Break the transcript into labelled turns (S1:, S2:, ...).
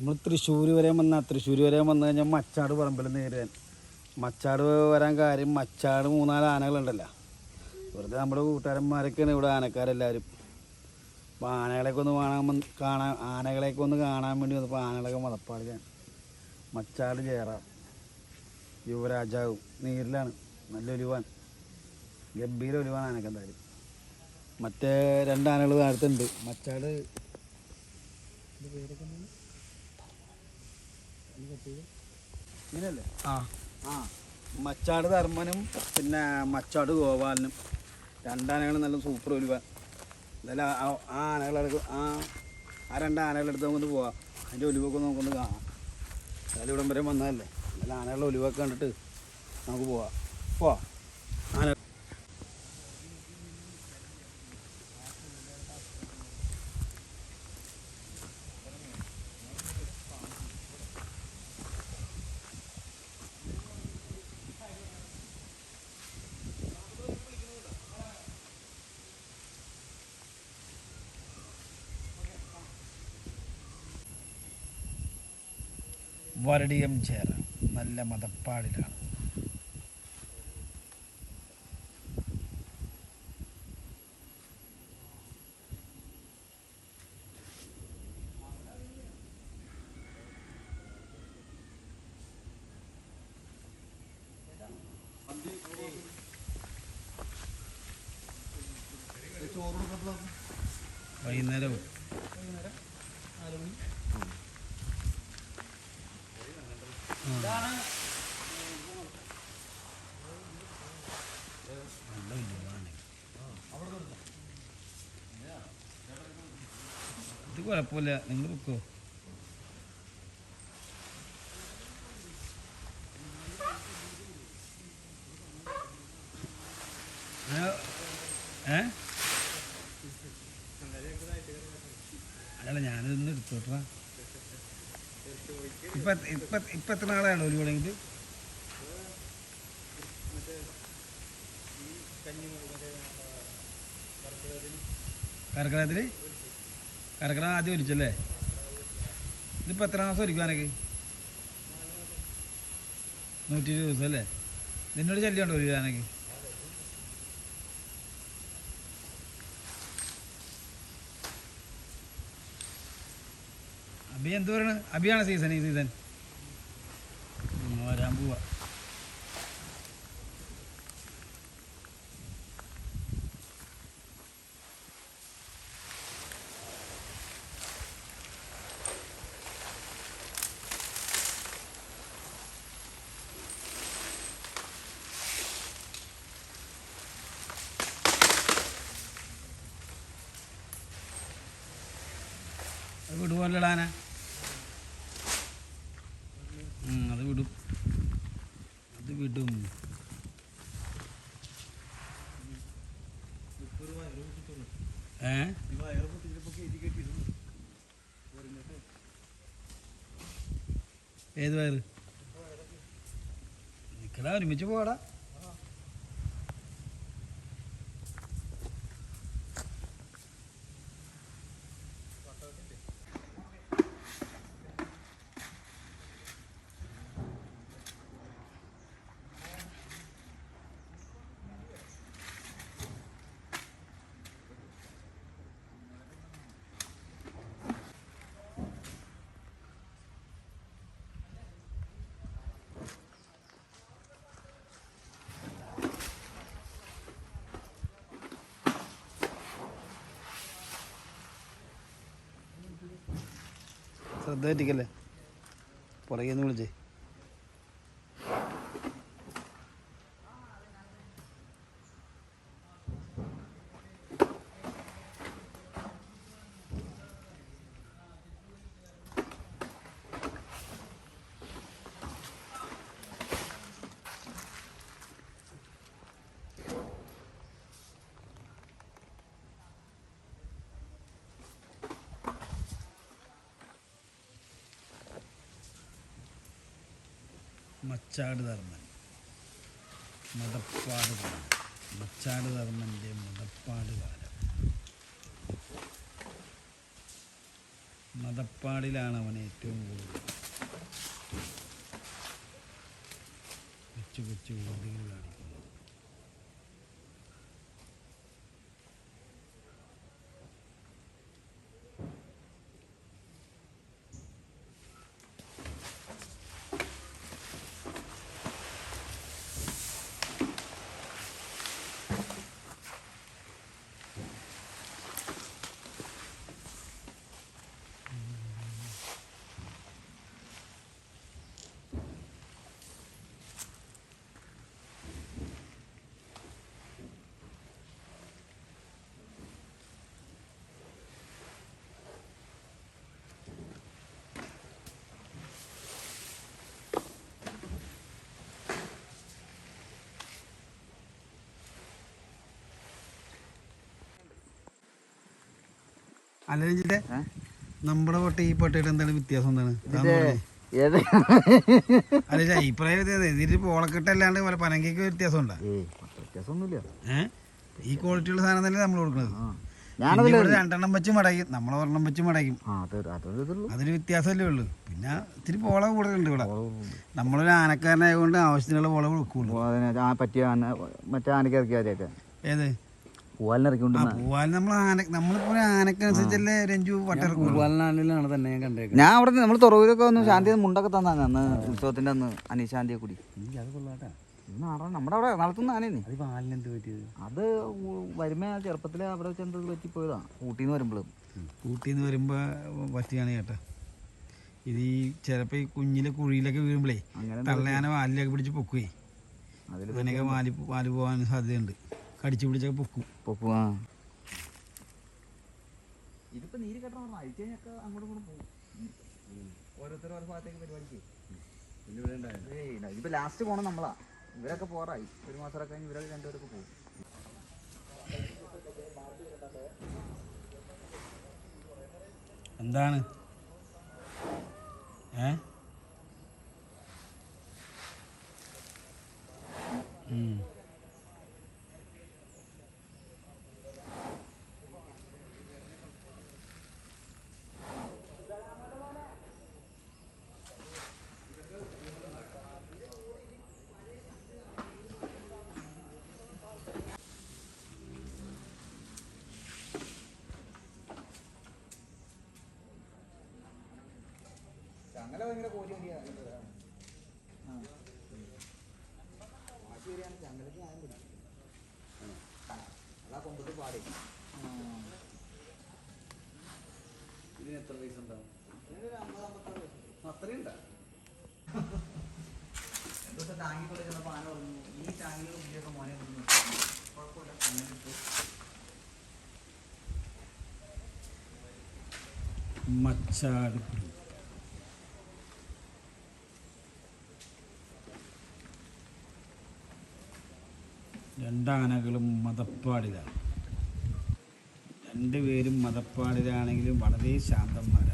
S1: നമ്മൾ തൃശ്ശൂർ വരെ വന്ന തൃശ്ശൂർ വരെ വന്നു കഴിഞ്ഞാൽ മച്ചാട് പറമ്പിൽ നേരിടാൻ മച്ചാട് വരാൻ കാര്യം മച്ചാട് മൂന്നാൽ ആനകളുണ്ടല്ലോ. വെറുതെ നമ്മുടെ കൂട്ടുകാരന്മാരൊക്കെയാണ് ഇവിടെ ആനക്കാരെല്ലാവരും അപ്പോൾ ആനകളെയൊക്കെ ഒന്ന് കാണാൻ കാണാൻ ആനകളെയൊക്കെ ഒന്ന് കാണാൻ വേണ്ടി വന്നപ്പോൾ ആനകളൊക്കെ മതപ്പാടിക്കാൻ മച്ചാട് ചേറാം യുവരാജാവും നീരിലാണ്. നല്ല ഒലിവാൻ ഗംഭീര ഒലിവാൻ ആനക്ക് എന്തായാലും. മറ്റേ രണ്ട് ആനകൾ താഴത്തുണ്ട് മച്ചാട് പേരൊക്കെ? ഇങ്ങനെയല്ലേ
S2: ആ.
S1: ആ. മച്ചാട് ധർമ്മനും പിന്നെ മച്ചാട് ഗോപാലനും രണ്ടാനകളും നല്ല സൂപ്പർ ഒരുവ എന്തായാലും ആ- ആ- ആ ആ ആ രണ്ട് ആനകളെടുത്ത് നമുക്കൊന്ന് പോവാം. അതിന്റെ ഒലിവൊക്കെ നമുക്കൊന്ന് കാണാം. എന്തായാലും ഇവിടം വരെ വന്നതല്ലേ? എന്തായാലും ആനകളുടെ ഒലിവൊക്കെ കണ്ടിട്ട് നമുക്ക് പോവാം. പോവാം ആന വരടിയം ചേര നല്ല മതപ്പാടിലാണ്. വൈകുന്നേരം. ഇത് കുഴപ്പമില്ല. നിങ്ങൾ വെക്കോ. ഏ? അല്ല ഞാനിതൊന്ന് എടുത്തോട്ടാ. ഇപ്പൊ ഇപ്പൊ ഒരു തുടങ്ങിയിട്ട് കർക്കിടകത്തിൽ കർക്കിടകം ആദ്യം ഒലിച്ചല്ലേ ഇതിപ്പോ എത്ര മാസം ഒരിക്കും എനിക്ക് നൂറ്റി ഇരുപത് ദിവസം അല്ലേ? നിന്നോട് ശല്യമുണ്ടോ ഒരു ആനക്ക്? അബി എന്ത് പറയണ? അബിയാണ് സീസൺ ഈ സീസൺ വരാൻ പോവാ. വിടുപോലടാന അത് വിടും അത് വിടും ഏ ഏത് വയറ്? നിൽക്കലാ ഒരുമിച്ച് പോടാ. ശ്രദ്ധ പറ്റിക്കല്ലേ പുറകെ നിന്ന് വിളിച്ചേ. മച്ചാട് ധർമ്മൻ. മതപ്പാട് കാലം. മച്ചാട് ധർമ്മന്റെ മതപ്പാട് കാലം. മതപ്പാടിലാണ് അവൻ ഏറ്റവും കൂടുതൽ. കൊച്ചു കൊച്ചു കാണിക്കുന്നത്. അല്ല നമ്മുടെ പട്ടി ഈ പട്ടിയുടെ എന്താണ് വ്യത്യാസം എന്താണ്? അല്ല അഭിപ്രായം ഇതിൽ പോളക്കെട്ടല്ലാണ്ട് പല പനങ്കയ്ക്ക് വ്യത്യാസം ഉണ്ടോ
S2: വ്യത്യാസമൊന്നുമില്ല.
S1: ഈ ക്വാളിറ്റിയുള്ള സാധനം തന്നെ നമ്മൾ കൊടുക്കുന്നത്. രണ്ടെണ്ണം വെച്ച് മടക്കും നമ്മളെ ഒരെണ്ണം വെച്ച് മടക്കും
S2: അതൊരു
S1: വ്യത്യാസമല്ലേ ഉള്ളൂ. പിന്നെ ഇത്തിരി പോള കൂടുതലുണ്ട് ഇവിടെ. നമ്മളൊരു ആനക്കാരനായതുകൊണ്ട് ആവശ്യത്തിനുള്ള പോള കൊടുക്കുള്ളൂ.
S2: പറ്റിയ മറ്റേ ആനയ്ക്ക് ഇറക്കിയാരെയൊക്കെ
S1: ഏത്?
S3: തന്നെ ഞാൻ
S2: അവിടെ നമ്മൾ തുറവൂരൊക്കെ ഒന്ന് ശാന്തി മുണ്ടൊക്കെ തന്നാണ് അന്ന് ഉത്സവത്തിന്റെ അന്ന് അനീശാന്തിയെ കൂടി. നമ്മുടെ അവിടെ ആനേന്ന്
S3: അത് പാലിന് എന്ത് പറ്റിയത്?
S2: അത് വരുമ്പോ ചെറുപ്പത്തിൽ അവിടെ വെച്ച് എന്തോ പറ്റിപ്പോയതാ ഊട്ടിന്ന് വരുമ്പോഴും
S1: ഊട്ടിന്ന് വരുമ്പോ പറ്റിയാണ് ചേട്ടാ ഇത് ഈ ചിലപ്പോ ഈ കുഞ്ഞിലെ കുഴിയിലൊക്കെ വീഴുമ്പോഴേ തള്ളയാനെ വാലിലൊക്കെ പിടിച്ച് പൊക്കുവേ.
S2: അതിൽ
S1: അങ്ങനെയൊക്കെ വാലി വാൽ പോകാൻ സാധ്യതയുണ്ട്. കടിച്ചു പിടിച്ചൊക്കെ പൊക്കും.
S2: പൊക്കും ആ. ഇതിപ്പോ നീര് കെട്ടണം പറഞ്ഞു അഴിച്ചു കഴിഞ്ഞാൽ അങ്ങോട്ടും ഇങ്ങോട്ടും പോകും. ഓരോരുത്തരും ഓരോ ഭാഗത്തേക്ക് പരിപാടിക്ക്. ഇതിപ്പോ ലാസ്റ്റ് പോണം നമ്മളാ. ഇവരൊക്കെ പോറായി. ഒരു മാസമൊക്കെ കഴിഞ്ഞ് ഇവരൊക്കെ രണ്ടുപേർക്ക് പോകും.
S1: എന്താണ്? ഏ? ഉം.
S2: ചങ്ങല ഭയങ്കര കോരി അതാ കൊണ്ടിട്ട് പാടി. ദിവസം ടാങ്കി കൊണ്ട് ചെന്നപ്പോ ആന പറഞ്ഞു ഈ ടാങ്കിലുള്ള പുതിയൊക്കെ മോനെ കൊണ്ടു കുഴപ്പമില്ല. അങ്ങനെ
S1: രണ്ടാനകളും മതപ്പാടിലാണ്. രണ്ടുപേരും മതപ്പാടിലാണെങ്കിലും വളരെ ശാന്തന്മാരാണ്.